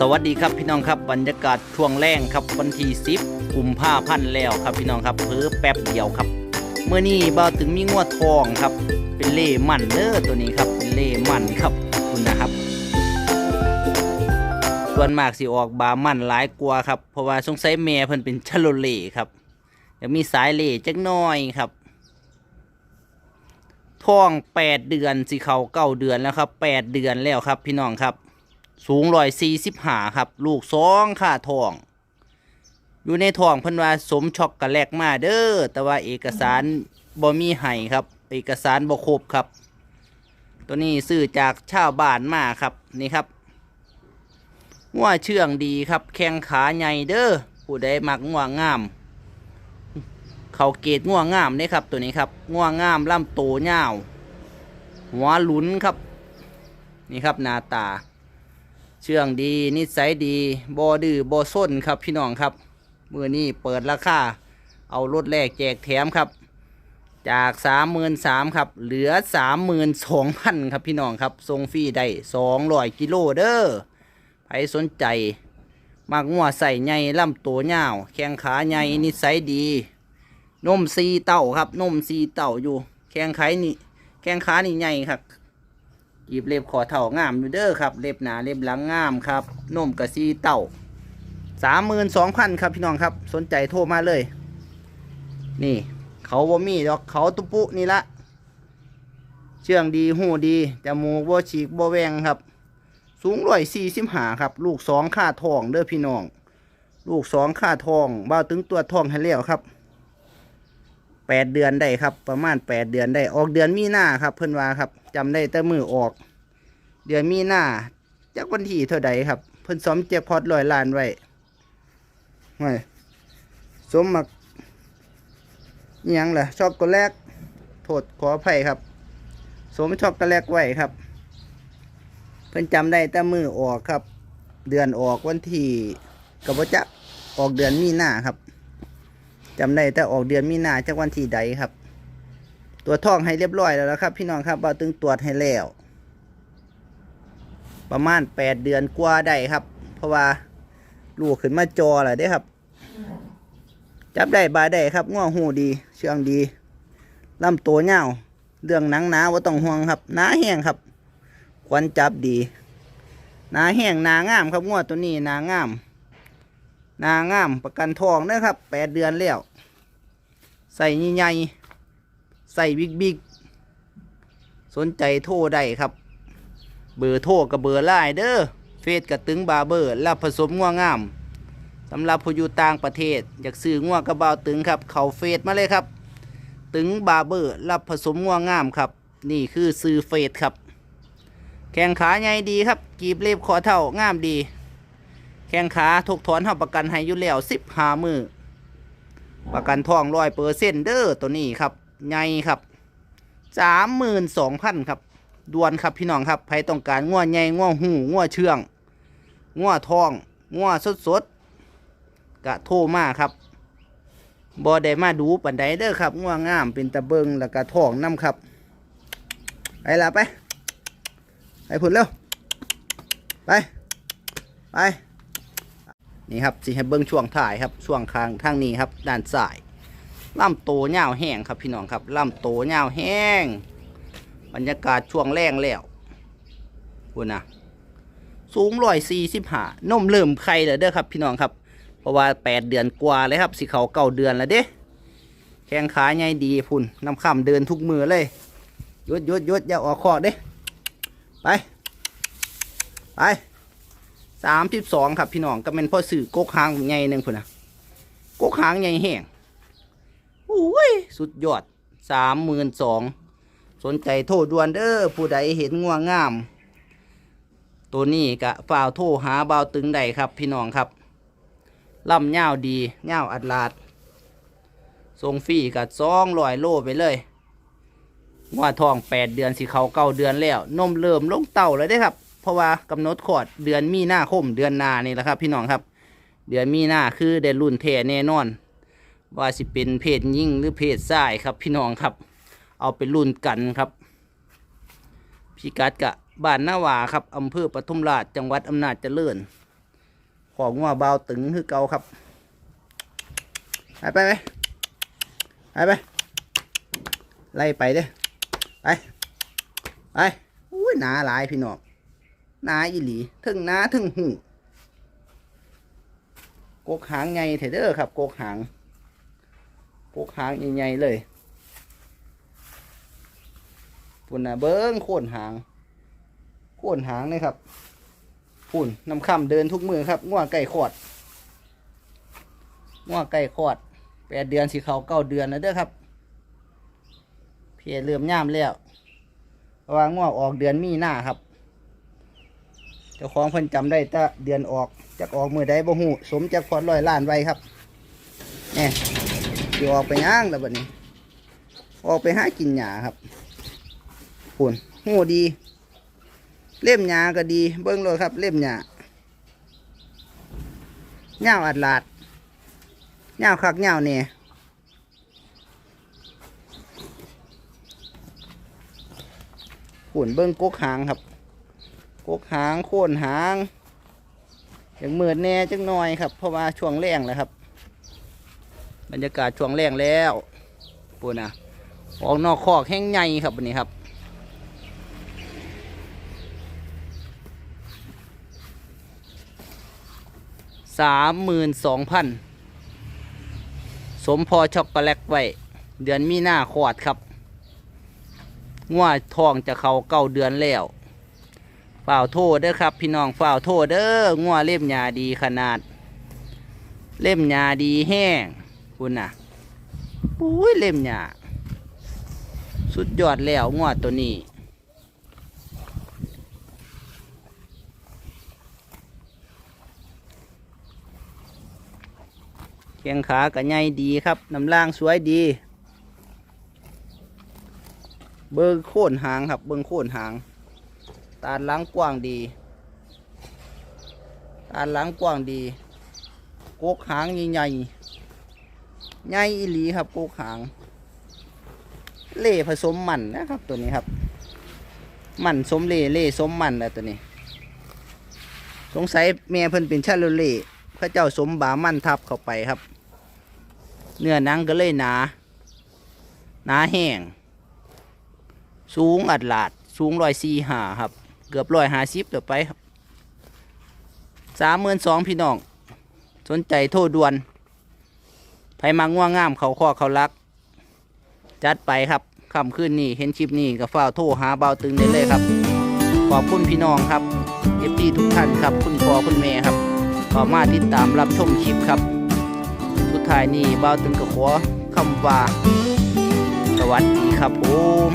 สวัสดีครับพี่น้องครับบรรยากาศช่วงแรงครับวันที่10กุมภาพันธ์แล้วครับพี่น้องครับเพิ่แป๊บเดียวครับเมื่อนี้บ่าวถึงมีงวดทองครับ เป็นเล่มันเด้อตัวนี้ครับเป็นเล่มันครับคุณนะครับ ส่วนมากสิออกบามันหลายกว่าครับเพราะว่าสงสัยแม่เพิ่นเป็นชะโลเล่ครับยังมีสายเล่จักน้อยครับท้องแปดเดือนสิเขาเก้าเดือนแล้วครับแปดเดือนแล้วครับพี่น้องครับ สูงร้อยสี่สิบหาครับ ลูกสองค่าทอง อยู่ในทองเพิ่นว่าสมช็อกกะแลกมาเด้อแต่ว่าเอกสารบ่มีให้ครับ เอกสารบ่ครบครับ ตัวนี้ซื้อจากชาวบ้านมาครับนี่ครับงัวเชื่องดีครับ แข้งขาใหญ่เด้อผู้ใดมักงัวงงาม เขาเกตง่วงงามเนี่ครับ ตัวนี้ครับง่วงงามลำโตยาหัวหลุนครับ นี่ครับหน้าตา เชื่องดีนิสัยดีบอดื้อบอส้นครับพี่น้องครับมือนี้เปิดราคาเอารถแรกแจกแถมครับ จากสามหมื่นสามครับ เหลือสามหมื่นสองพันครับพี่น้องครับทรงฟรีได้สองร้อยกิโลเด้อใครสนใจมักงัวใส่ใหญ่ลำตัวยาวแข้งขาใหญ่นิสัยดีนมซีเต่าครับนมซีเต่าอยู่ แข้งขานี่แข้งขานี่ใหญ่ครับ กีบเล็บขอเท่างามอยู่เด้อครับ เล็บหนาเล็บหลังงามครับนมกับซีเต่าสามหมื่นสองพันครับพี่น้องครับ สนใจโทรมาเลย นี่ เขาบ่มีดอกเขาตุปุนี่ละเชื่องดีหูดีจมูกบ่ฉีกบ่แวงครับ สูงร้อยสี่สิบหาครับ ลูกสองค่าทองเด้อพี่น้อง ลูกสองค่าทองบ้าตึงตัวทองให้แล้วครับ แปดเดือนได้ครับ ประมาณแปดเดือนได้ออกเดือนมีหน้าครับ เพิ่อนว่าครับจำได้แต่มือออก เดือนมีหน้าจากวันที่เท่าใดครับ เพิ่อนซ้อมเจ็บพอดลอยล้านไว้ไว้สมมักยังล่ะช็อกโกแลตโทษขออภัยครับ สมช็อกโกแลตไว้ครับ เพิ่อนจำได้แต่มือออกครับ เดือนออกวันที่กับว่าจะออกเดือนมีหน้าครับ จำได้แต่ออกเดือนมีนาจากวันที่ใดครับ ตัวทองให้เรียบร้อยแล้วนะครับ พี่น้องครับเราตึงตรวจให้แล้ว ประมาณแปดเดือนกว่าได้ครับ เพราะว่าลูกขึ้นมาจอแหละเด้ครับ จับได้บาได้ครับง่วงหูดี เชื่องดีลำตัวเงาวเรื่องหนังหนาว่าต้องห่วงครับหนาแห้งครับควันจับดีหนาแห้งหนางามครับง่วตัวนี้หนางาม นางงามประกันทองนะครับแปดเดือนแล้ว ใส่ใหญ่ๆใส่บิ๊กบิ๊กสนใจโทรได้ครับ เบอร์โทรกับเบอร์ไลน์เด้อเฟซกับตึงบาเบอร์รับผสมง่วงงามสำหรับผู้อยู่ต่างประเทศ อยากซื้อง่วงกระเบาตึงครับ เขาเฟซมาเลยครับ ตึงบาเบอร์รับผสมง่วงงามครับ นี่คือซื้อเฟซครับ แข้งขาใหญ่ดีครับ กีบเล็บขอเท่างามดี แข้งขาถูกถอนหับประกันให้อยู่แล้วสิบหามือประกันทองร้อยเปอร์เซ็นเด้อตัวนี้ครับใหญ่ครับสามหมื่นสองพันครับด่วนครับพี่น้องครับใครต้องการง่วใหญ่ง่วหูง่วเชื่องง่วทองง่วสดสดกะโทมาครับบอได้มาดูปันไดเด้อครับง่วงามเป็นตะเบิงแล้วก็ทองน้ำครับไปละไปไปพุ่นเร็วไปไป นี่ครับสิให้เบิ้งช่วงถ่ายครับช่วงคางทางนี้ครับ ด้านซ้ายลำโตเงาแห้งครับพี่น้องครับลำโตเงาแห้ง บรรยากาศช่วงแรงแล้วคุณนะสูงร้อยสี่สิบห้านมเริ่มไข่แล้วเด้อครับ พี่น้องครับ เพราะว่าแปดเดือนกว่าเลยครับ สิเขาเก้าเดือนแล้วเด้แข้งขาใหญ่ดีพุ่นน้ำข้ามเดินทุกมือเลยยดยดยดอย่าออกคอเด้ไป ไป สามสิบสองครับพี่น้องก็เป็นพ่อสื่อกกหางใหญ่หนึ่งพุ่นนะกกหางใหญ่แห้งโอ้ยสุดยอดสามหมื่นสองสนใจโทรด่วนเด้อผู้ใดเห็นง่วงงาม ตัวนี้กะฝ่าวโทรหาเบาตึงใดครับพี่น้องครับล่ำเง่าดีเง่าอัดลาดทรงฟรีกับซองลอยโลไปเลยว่าทองแปดเดือนสิเขาเก้าเดือนแล้วนมเริ่มลงเต่าแล้วได้ครับ เพราะว่ากำหนดขอดเดือนมีนาคมเดือนนานี่แหละครับ พี่น้องครับ เดือนมีนาคือเดือนรุ่นเทแน่นอน ว่าสิเป็นเพศยิ่งหรือเพศชายครับ พี่น้องครับ เอาไปรุ่นกันครับพี่กัดกะบ้านนาวาครับอำเภอปทุมราชจังหวัดอำนาจเจริญ ของงัวเบาตึงคือเก่าครับไปไปไปไปไปไล่ไปเด้อไปไปอุ้ยหนาหลายพี่น้อง หนาอีหลีถึงหนาถึงหูกกหางไงเถเด้อครับกกหางกกหางใหญ่ๆเลยปุ่นนะเบิ้งโค่นหาง โค่นหางเลยครับพุ่นน้ำคำเดินทุกมือครับง่วไก่ขอดง่วไก่ขอดแปดเดือนสีเขาเก้าเดือนแล้วเด้อครับ เพียเริ่มย่ามแล้วว่าง่วออกเดือนมีหน้าครับ เจ้าของเพิ่นจำได้แต่เดือนออกจากออกมือใดบ่หูสมจากพอดร้อยล้านไว้ครับเนี่ยสิออกไปย่างแล้วบัดนี้ ออกไปหากินหญ้าครับพุ่นหูดี เล่มหยาก็ดี เบิ้งเลยครับ เล่มหยาเงาอัดลาดเงาคักเงาเนี่ยขุนเบิ้งกกหางครับ กกหางโค่นหางอย่างเมืดแน่จังหน่อยครับ เพราะว่าช่วงแรงแล้วครับ บรรยากาศช่วงแรงแล้วปูนะออกนอกคอกแห้งใหญ่ครับวันนี้ครับสามหมื่นสองพันสมพอช็อกโกแลตไว้ เดือนมีหน้าขอดครับง่วทองจะเขาเก้าเดือนแล้ว ฝ่าวโทษเด้อครับ พี่น้องฝ่าวโทษเด้อง่วเล่มยาดีขนาด เล่มยาดีแห้งคุณน่ะปุ้ยเล่มยาสุดยอดแล้วง่วตัวนี้แข้งขาก็ใหญ่ดีครับน้ำล่างสวยดี เบิ้งโค่นหางครับ เบิ้งโค่นหาง ตาหลังกว้างดี ตาหลังกว้างดีโกกหางใหญ่ใหญ่อีหลีครับโกกหาง เล่ผสมมันนะครับตัวนี้ครับ มันสมเล่เล่สมมันแล้วตัวนี้ สงสัยแม่เพิ่นเป็นชาโลเล่พระเจ้าสมบามันทับเข้าไปครับ เนื้อหนังก็เลยหนาหนาแห้ง สูงอัดลาด สูงร้อยสี่หาครับ เกือบร้อยหาสิบเดี๋ยวไปครับสามหมื่นสองพี่น้อง สนใจโทษด่วนไผมังง่วงงามเขาข้อเขารัก จัดไปครับคำขึ้นนี่เห็นคลิปนี้ก็ฝ้าโทรหาเบาตึงได้เลยครับ ขอบคุณพี่น้องครับเอฟีทุกท่านครับ คุณพ่อคุณแม่ครับขอมาติดตามรับชมคลิปครับ สุดท้ายนี้บ่าตึงกับขอคำว่า สวัสดีครับผม